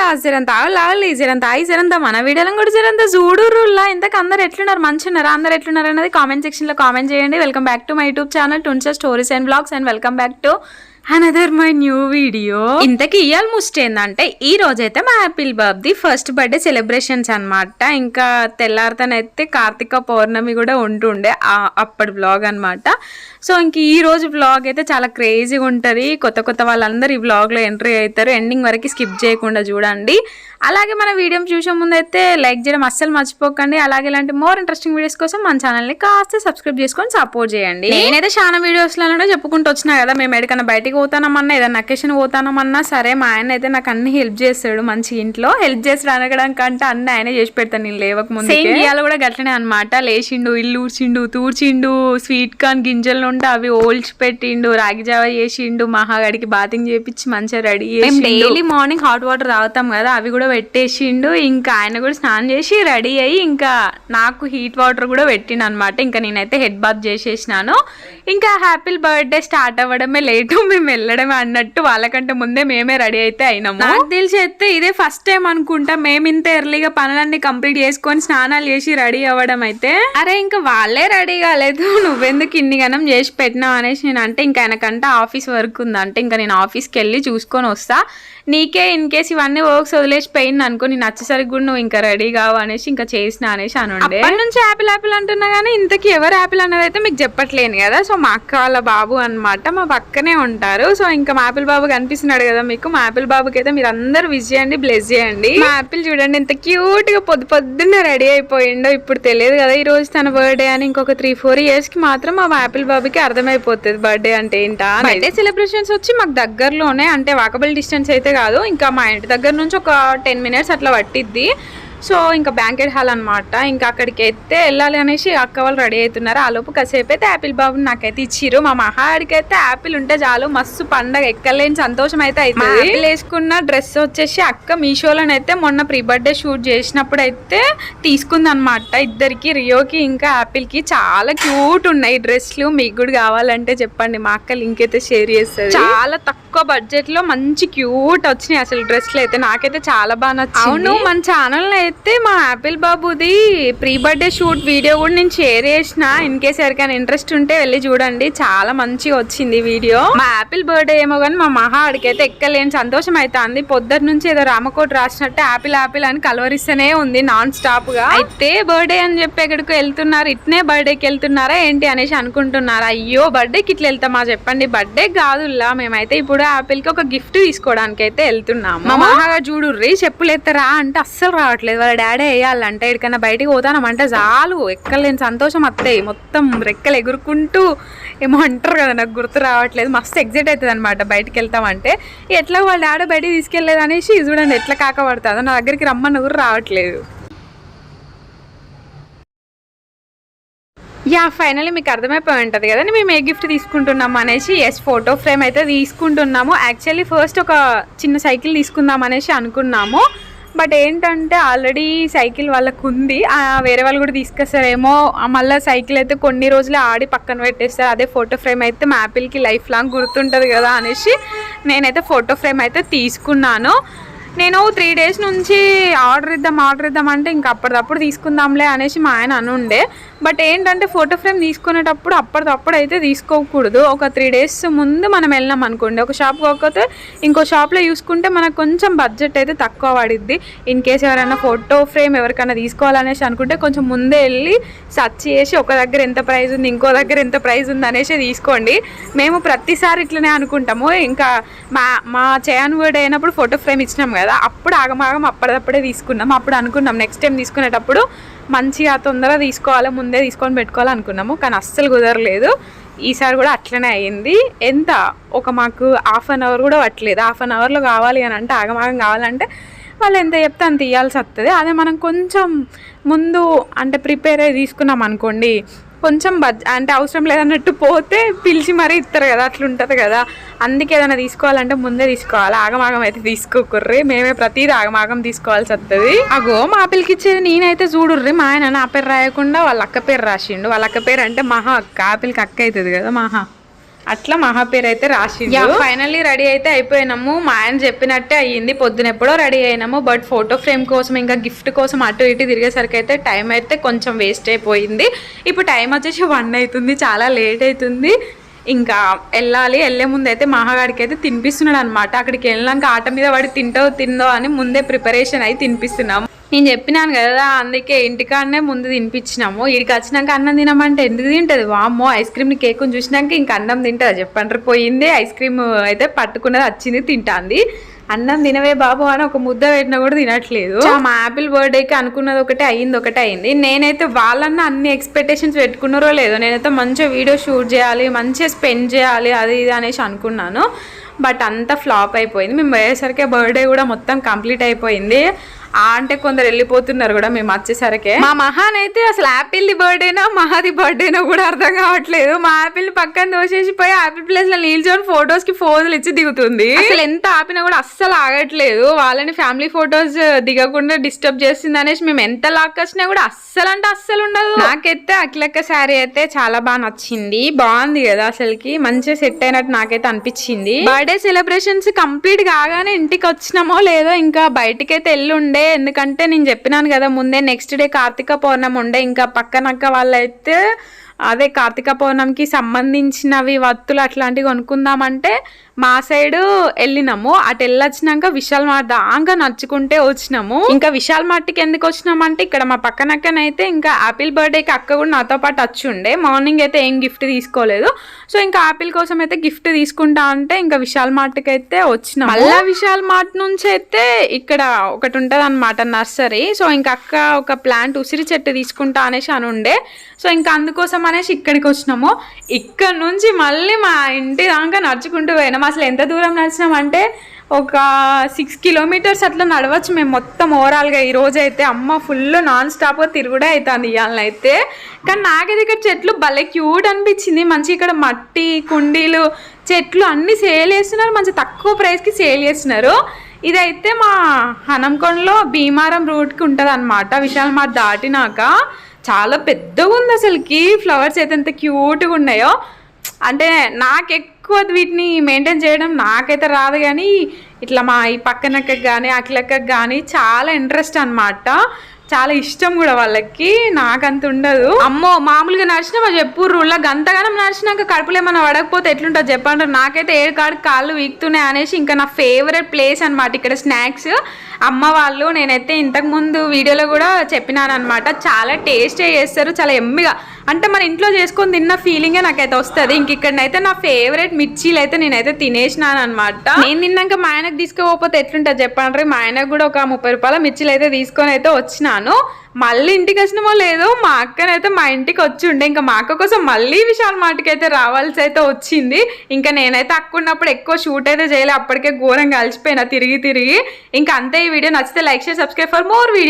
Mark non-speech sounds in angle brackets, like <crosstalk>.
లా జరంత లాలి జరంత ఐ జరంత మన వీడియోలను కూడా జరంత చూడురులా ఇంతకు అందరు ఎట్లున్నారు? మంచి ఉన్నారా అందరు ఎట్లున్నారు అనేది కామెంట్ సెక్షన్లో కామెంట్ చేయండి. Welcome back to my YouTube channel టున్సా stories and blogs and welcome back to another my new video ఇంతకి ఇయాల ముస్ట్ ఏంటంటే ఈ రోజైతే మా యాపిల్ బాబ్ది ఫస్ట్ బర్త్డే సెలబ్రేషన్స్ అన్నమాట. ఇంకా తెల్లారితనైతే కార్తీక పౌర్ణమి కూడా ఉంటుండే అప్పటి బ్లాగ్ అన్నమాట. సో ఇంక ఈ రోజు బ్లాగ్ అయితే చాలా క్రేజీగా ఉంటుంది. కొత్త కొత్త వాళ్ళందరూ ఈ బ్లాగ్లో ఎంట్రీ అవుతారు ఎండింగ్ వరకు స్కిప్ చేయకుండా చూడండి. అలాగే మన వీడియో చూసే ముందు అయితే లైక్ చేయడం అస్సలు మర్చిపోకండి. అలాగే ఇలాంటి మోర్ ఇంట్రెస్టింగ్ వీడియోస్ కోసం మన ఛానల్ని కాస్త సబ్స్క్రైబ్ చేసుకొని సపోర్ట్ చేయండి. నేనైతే చాలా వీడియోస్లలో చెప్పుకుంటూ వచ్చినా కదా మేము ఎక్కడికైనా బయటికి పోతానమన్నా ఏదైనా అకేషన్ పోతానమన్నా సరే మా ఆయన అయితే నాకు అన్ని హెల్ప్ చేస్తాడు మంచి ఇంట్లో. హెల్ప్ చేస్తాడు అనగడం కంటే అన్ని ఆయనే చేసి పెడతాను నేను లేవక ముందు సేమ్ ఇవాళ కూడా గట్లనే అనమాట లేచిండు ఇల్లు ఊడ్చిండు తూడ్చిండు స్వీట్ కార్న్ గింజలు ఉంటే అవి ఓల్చి పెట్టిండు రాగి జావ చేసిండు మహాగడికి బాతింగ్ చేపించి మంచిగా రెడీ చేసి డైలీ మార్నింగ్ హాట్ వాటర్ తాగుతాం కదా అవి కూడా పెట్టేసిండు. ఇంకా ఆయన కూడా స్నానం చేసి రెడీ అయ్యి ఇంకా నాకు హీట్ వాటర్ కూడా పెట్టిండు అనమాట ఇంకా నేనైతే హెడ్ బాత్ చేసేసినాను. ఇంకా హ్యాపీ బర్త్డే స్టార్ట్ అవ్వడమే లేటు మేము వెళ్ళడమే అన్నట్టు వాళ్ళకంటే ముందే మేమే రెడీ అయితే అయినాము. నాకు తెలిసి అయితే ఇదే ఫస్ట్ టైం అనుకుంటా. మేము ఇంత ఎర్లీగా పనులన్నీ కంప్లీట్ చేసుకొని స్నానాలు చేసి రెడీ అవ్వడం అయితే. అరే ఇంకా వాళ్ళే రెడీ కాలేదు. <laughs> నువ్వెందుకు ఇన్ని గనం చేసి పెట్టినావు అనేసి నేను అంటే ఇంకా ఆయనకంటే ఆఫీస్ వర్క్ ఉందంటే ఇంకా నేను ఆఫీస్కి వెళ్ళి చూసుకొని వస్తా. నీకే ఇన్ కేస్ ఇవన్నీ వర్క్స్ వదిలేసి పోయింది అనుకో నేను వచ్చేసరికి కూడా నువ్వు ఇంకా రెడీ కావు అనేసి ఇంకా చేసిన అనేసి అని ఉండే నుంచి యాపిల్ యాపిల్ అంటున్నా కానీ ఇంతకీ ఎవరు యాపిల్ అన్నది అయితే మీకు చెప్పట్లేను కదా. సో మా అక్క వాళ్ళ బాబు అన్నమాట. మా పక్కనే ఉంటారు. సో ఇంకా మా యాపిల్ బాబు కనిపిస్తున్నాడు కదా మీకు. మా యాపిల్ బాబుకి అయితే మీరు అందరు విజ్ చేయండి బ్లెస్ చేయండి. మా యాపిల్ చూడండి ఎంత క్యూట్గా పొద్దు పొద్దున్నే రెడీ అయిపోయిండో ఇప్పుడు తెలియదు కదా. ఈ రోజు తన బర్త్డే అని ఇంకొక త్రీ ఫోర్ ఇయర్స్కి మాత్రం మా యాపిల్ బాబుకి అర్థమైపోతుంది బర్త్డే అంటే ఏంటా బర్త్డే సెలబ్రేషన్స్ వచ్చి మాకు దగ్గరలోనే అంటే వాకబుల్ డిస్టెన్స్ అయితే కాదు. ఇంకా మా ఇంటి దగ్గర నుంచి ఒక టెన్ మినిట్స్ అట్లా పట్టిద్ది. సో ఇంకా బ్యాంకెట్ హాల్ అన్నమాట. ఇంకా అక్కడికి అయితే వెళ్ళాలి అనేసి అక్క వాళ్ళు రెడీ అవుతున్నారు. ఆ లోపు కాసేపు అయితే యాపిల్ బాబుని నాకైతే ఇచ్చిర్రు. మా మహాడికి అయితే యాపిల్ ఉంటే చాలు. మస్తు పండగ. ఎక్కలేని సంతోషం అయితే యాపిల్ వేసుకున్న డ్రెస్ వచ్చేసి అక్క మీషోలోనైతే మొన్న ప్రీ బర్త్డే షూట్ చేసినప్పుడు అయితే తీసుకుంది అనమాట ఇద్దరికి రియోకి ఇంకా యాపిల్కి చాలా క్యూట్ ఉన్నాయి డ్రెస్లు మీకు కూడా కావాలంటే చెప్పండి. మా అక్క లింక్ అయితే షేర్ చేస్తుంది. చాలా తక్కువ బడ్జెట్లో మంచి క్యూట్ వచ్చినాయి అసలు డ్రెస్లు అయితే. నాకైతే చాలా బాగా నచ్చింది. అవును మన ఛానల్ అయితే మా యాపిల్ బాబుది ప్రీ బర్త్డే షూట్ వీడియో కూడా నేను షేర్ చేసిన. ఇన్ కేస్ ఎవరికైనా ఇంట్రెస్ట్ ఉంటే వెళ్ళి చూడండి. చాలా మంచిగా వచ్చింది వీడియో. మా యాపిల్ బర్త్డే ఏమో కానీ మా మహా ఆడికైతే ఎక్కలేని సంతోషం అవుతుంది పొద్దున్న నుంచి ఏదో రామకోట రాసినట్టు యాపిల్ యాపిల్ అని కలవరిస్తూనే ఉంది నాన్ స్టాప్గా అయితే బర్త్డే అని చెప్పి ఎక్కడికి వెళ్తున్నారు. ఇట్నే బర్త్డేకి వెళ్తున్నారా ఏంటి అనేసి అనుకుంటున్నారు. అయ్యో బర్త్డేకి ఇట్లా వెళ్తామా చెప్పండి. బర్త్డే కాదుల్లా మేమైతే ఇప్పుడు యాపిల్కి ఒక గిఫ్ట్ తీసుకోవడానికి అయితే వెళ్తున్నాము. మా మహాగా చూడుర్రి చెప్పులు ఎత్తరా అంటే అస్సలు రావట్లేదు. వాళ్ళ డాడీ వేయాలంటే ఎక్కడికైనా బయటికి పోతానమంటే చాలు ఎక్కలేని సంతోషం వస్తాయి మొత్తం రెక్కలు ఎగురుకుంటూ ఏమో అంటారు కదా నాకు గుర్తు రావట్లేదు. మస్తు ఎగ్జైట్ అవుతుంది అనమాట బయటికి వెళ్తామంటే. ఎట్లా వాళ్ళ డాడీ బయటికి తీసుకెళ్ళలేదు అనేసి చూడండి ఎట్లా కాకపడుతుందో నా దగ్గరికి రమ్మని కూడా రావట్లేదు. యా ఫైనల్లీ మీకు అర్థమైపోయి ఉంటుంది కదా మేము ఏ గిఫ్ట్ తీసుకుంటున్నాము అనేసి. ఎస్ ఫోటో ఫ్రేమ్ అయితే తీసుకుంటున్నాము. యాక్చువల్లీ ఫస్ట్ ఒక చిన్న సైకిల్ తీసుకుందాం అనేసి అనుకున్నాము. బట్ ఏంటంటే ఆల్రెడీ సైకిల్ వాళ్ళకు ఉంది వేరే వాళ్ళు కూడా తీసుకొస్తారేమో. మళ్ళీ సైకిల్ అయితే కొన్ని రోజులు ఆడి పక్కన పెట్టేస్తారు. అదే ఫోటో ఫ్రేమ్ అయితే మ్యాపిల్కి లైఫ్ లాంగ్ గుర్తుంటుంది కదా అనేసి నేనైతే ఫోటో ఫ్రేమ్ అయితే తీసుకున్నాను. నేను త్రీ డేస్ నుంచి ఆర్డర్ ఇద్దాం ఆర్డర్ ఇద్దాం అంటే ఇంకా అప్పటిదప్పుడు తీసుకుందాంలే అనేసి మా ఆయన అనుండే. బట్ ఏంటంటే ఫోటో ఫ్రేమ్ తీసుకునేటప్పుడు అప్పటిదప్పుడు అయితే తీసుకోకూడదు. ఒక త్రీ డేస్ ముందు మనం వెళ్ళాం అనుకోండి. ఒక షాప్ కాకపోతే ఇంకో షాప్లో చూసుకుంటే మనకు కొంచెం బడ్జెట్ అయితే తక్కువ పడిద్ది. ఇన్ కేస్ ఎవరైనా ఫోటో ఫ్రేమ్ ఎవరికైనా తీసుకోవాలనేసి అనుకుంటే కొంచెం ముందే వెళ్ళి సర్చ్ చేసి ఒక దగ్గర ఎంత ప్రైస్ ఉంది ఇంకో దగ్గర ఎంత ప్రైస్ ఉంది అనేసి తీసుకోండి. మేము ప్రతిసారి ఇట్లనే అనుకుంటాము. ఇంకా మా మా చేయన్ కూడా అయినప్పుడు ఫోటో ఫ్రేమ్ ఇచ్చినాం కదా అప్పుడు ఆగమాగం అప్పటిదప్పుడే తీసుకున్నాం. అప్పుడు అనుకున్నాం. నెక్స్ట్ టైం తీసుకునేటప్పుడు మంచిగా తొందరగా తీసుకోవాలి ముందే తీసుకొని పెట్టుకోవాలి అనుకున్నాము కానీ అస్సలు కుదరలేదు. ఈసారి కూడా అట్లనే అయ్యింది. ఎంత? ఒక మాకు హాఫ్ అన్ అవర్ కూడా పట్టలేదు. హాఫ్ అన్ అవర్లో కావాలి అని అంటే ఆగమాగం కావాలంటే వాళ్ళు ఎంత చెప్తే అంత ఇవ్వాల్సి వస్తుంది అదే మనం కొంచెం ముందు అంటే ప్రిపేర్ అయ్యి తీసుకున్నాం అనుకోండి కొంచెం బడ్జ అంటే అవసరం లేదన్నట్టు పోతే పిలిచి మరీ ఇస్తారు కదా అట్లుంటుంది కదా. అందుకే ఏదైనా తీసుకోవాలంటే ముందే తీసుకోవాలి. ఆగమాగం అయితే తీసుకోకుర్రి. మేమే ప్రతిదీ ఆగమాగం తీసుకోవాల్సి వస్తుంది అగో మా పిల్లకి ఇచ్చేది నేనైతే చూడుర్రి. మా ఆయన నా పేరు రాయకుండా వాళ్ళ అక్క పేరు రాసిండు. వాళ్ళ అక్క పేరు అంటే మహా అక్క. ఆపిల్కి అక్క అవుతుంది కదా మహా. అట్లా మహా పేరు అయితే రాసిండు ఫైనల్లీ రెడీ అయితే అయిపోయినాము. మా ఆయన చెప్పినట్టే అయ్యింది. పొద్దున ఎప్పుడో రెడీ అయినాము. బట్ ఫోటో ఫ్రేమ్ కోసం ఇంకా గిఫ్ట్ కోసం అటు ఇటు తిరిగేసరికి అయితే టైం అయితే కొంచెం వేస్ట్ అయిపోయింది. ఇప్పుడు టైం వచ్చేసి వన్ అవుతుంది. చాలా లేట్ అవుతుంది. ఇంకా వెళ్ళాలి. వెళ్ళే ముందు అయితే మహాగాడికి అయితే తినిపిస్తున్నాడు అనమాట అక్కడికి వెళ్ళాక ఆట మీద వాడి తింటో తిందో అని ముందే ప్రిపరేషన్ అయి తినిపిస్తున్నాము. నేను చెప్పినాను కదా అందుకే ఇంటికాడనే ముందు తినిపించినాము. ఇక్కడికి వచ్చినాక అన్నం తినమంటే ఎందుకు తింటుంది? వామ్మో ఐస్ క్రీమ్ని కేకుని చూసినాక ఇంక అన్నం తింటుంది. చెప్పండి పోయింది ఐస్ క్రీమ్ అయితే పట్టుకున్నది వచ్చింది తింటాంది. అన్నం తినవే బాబు అని ఒక ముద్ద పెట్టినా కూడా తినట్లేదు. మా యాపిల్ బర్త్డేకి అనుకున్నది ఒకటే అయింది ఒకటే అయింది. నేనైతే వాళ్ళన్న అన్ని ఎక్స్పెక్టేషన్స్ పెట్టుకున్నారో లేదో నేనైతే మంచిగా వీడియో షూట్ చేయాలి మంచిగా స్పెండ్ చేయాలి అది ఇది అనేసి అనుకున్నాను. బట్ అంతా ఫ్లాప్ అయిపోయింది. మేము పోయేసరికి బర్త్డే కూడా మొత్తం కంప్లీట్ అయిపోయింది. ఆ అంటే కొందరు వెళ్ళిపోతున్నారు కూడా మేము వచ్చేసరికి. మా మహాన్ అయితే అసలు యాపిల్ ది బర్త్డేనా మహాది బర్త్డేనా కూడా అర్థం కావట్లేదు. మా యాపిల్ పక్కన దోసేసి పోయి యాపిల్ ప్లేస్లో నిల్చొని ఫొటోస్కి ఫోజులు ఇచ్చి దిగుతుంది. అసలు ఎంత ఆపినా కూడా అస్సలు ఆగట్లేదు. వాళ్ళని ఫ్యామిలీ ఫొటోస్ దిగకుండా డిస్టర్బ్ చేస్తుంది అనేసి మేము ఎంత లాక్ వచ్చినా కూడా అస్సలు అంటే అస్సలు ఉండదు. నాకైతే అఖిలక్క శారీ అయితే చాలా బాగా నచ్చింది. బాగుంది కదా అసలుకి. మంచిగా సెట్ అయినట్టు నాకైతే అనిపించింది. బర్త్డే సెలబ్రేషన్స్ కంప్లీట్ కాగానే ఇంటికి వచ్చినామో లేదో ఇంకా బయటికైతే వెళ్ళి ఉండే ఎందుకంటే నేను చెప్పినాను కదా ముందే నెక్స్ట్ డే కార్తీక పౌర్ణమి ఉండే. ఇంకా పక్కనక్క వాళ్ళైతే అదే కార్తీక పౌర్ణమికి సంబంధించినవి వత్తులు అట్లాంటివి కొనుక్కుందామంటే మా సైడు వెళ్ళినాము. అటు వెళ్ళొచ్చినాక విశాల్ మార్ట్ దాంగా నడుచుకుంటే వచ్చినాము. ఇంకా విశాల్ మార్ట్కి ఎందుకు వచ్చినామంటే ఇక్కడ మా పక్కనక్కనైతే ఇంకా ఆపిల్ బర్త్డేకి అక్క కూడా నాతో పాటు వచ్చి ఉండే. మార్నింగ్ అయితే ఏం గిఫ్ట్ తీసుకోలేదు. సో ఇంకా ఆపిల్ కోసం అయితే గిఫ్ట్ తీసుకుంటా అంటే ఇంకా విశాల్ మార్ట్కి అయితే వచ్చినాం మళ్ళా విశాల్ మార్ట్ నుంచి అయితే ఇక్కడ ఒకటి ఉంటుంది అనమాట నర్సరీ. సో ఇంకా అక్క ఒక ప్లాంట్ ఉసిరి చెట్టు తీసుకుంటా అనేసి అని ఉండే. సో ఇంకా అందుకోసం అనేసి ఇక్కడికి వచ్చినాము. ఇక్కడ నుంచి మళ్ళీ మా ఇంటి దాకా నడుచుకుంటూ పోయినాం. అసలు ఎంత దూరం నడిచినామంటే ఒక సిక్స్ కిలోమీటర్స్ అట్లా నడవచ్చు మేము మొత్తం ఓవరాల్గా ఈ రోజు అయితే అమ్మ ఫుల్ నాన్ స్టాప్గా తిరుగుడే అవుతుంది ఇవాళ అయితే. కానీ నాకైతే ఇక్కడ చెట్లు భలే క్యూట్ అనిపించింది. మంచి ఇక్కడ మట్టి కుండీలు చెట్లు అన్నీ సేల్ చేస్తున్నారు. మంచి తక్కువ ప్రైస్కి సేల్ చేస్తున్నారు. ఇదైతే మా హనంకొండలో భీమారం రూట్కి ఉంటుంది అనమాట విశాల్ మార్ట్ దాటినాక చాలా పెద్దగా ఉంది అసలుకి. ఫ్లవర్స్ అయితే ఎంత క్యూట్గా ఉన్నాయో. అంటే నాకు ఎక్కువ వీటిని మెయింటైన్ చేయడం నాకైతే రాదు కానీ ఇట్లా మా ఈ పక్కనక్కకి కానీ అట్లక్కకి కానీ చాలా ఇంట్రెస్ట్ అన్నమాట. చాలా ఇష్టం కూడా వాళ్ళకి నాకంత ఉండదు. అమ్మో మామూలుగా నడిచినా మా చెప్పుర్రు నాకు గంతగానం నడిచినాక కడుపులో ఏమన్నా పడకపోతే ఎట్లుంటుంది చెప్పండి నాకైతే ఏడు కాడు కాళ్ళు వీక్తున్నాయి అనేసి ఇంకా నా ఫేవరెట్ ప్లేస్ అనమాట ఇక్కడ స్నాక్స్ అమ్మ వాళ్ళు నేనైతే ఇంతకుముందు వీడియోలో కూడా చెప్పినాను అనమాట చాలా టేస్టే చేస్తారు చాలా ఎమ్మిగా. అంటే మన ఇంట్లో చేసుకొని తిన్న ఫీలింగే నాకైతే వస్తుంది. ఇంక ఇక్కడనైతే నా ఫేవరెట్ మిర్చీలు అయితే నేనైతే తినేసినాను అనమాట నేను తిన్నాక మా ఆయనకు తీసుకోకపోతే ఎట్లుంటుంది చెప్పండి మా ఆయనకు కూడా ఒక ముప్పై రూపాయల మిర్చీలు అయితే తీసుకొని అయితే వచ్చినాను. మళ్ళీ ఇంటికి వచ్చినామో లేదో మా అక్కనైతే మా ఇంటికి వచ్చి ఉండే. ఇంకా మా అక్క కోసం మళ్ళీ విశాల్ మాటకి అయితే రావాల్సి అయితే వచ్చింది. ఇంకా నేనైతే అక్క ఉన్నప్పుడు ఎక్కువ షూట్ అయితే చేయలే. అప్పటికే ఘోరంగా కలిసిపోయినా తిరిగి తిరిగి. ఇంకా అంతే ఈ వీడియో నచ్చితే లైక్ చేసి సబ్స్క్రైబ్ ఫర్ మోర్ వీడియో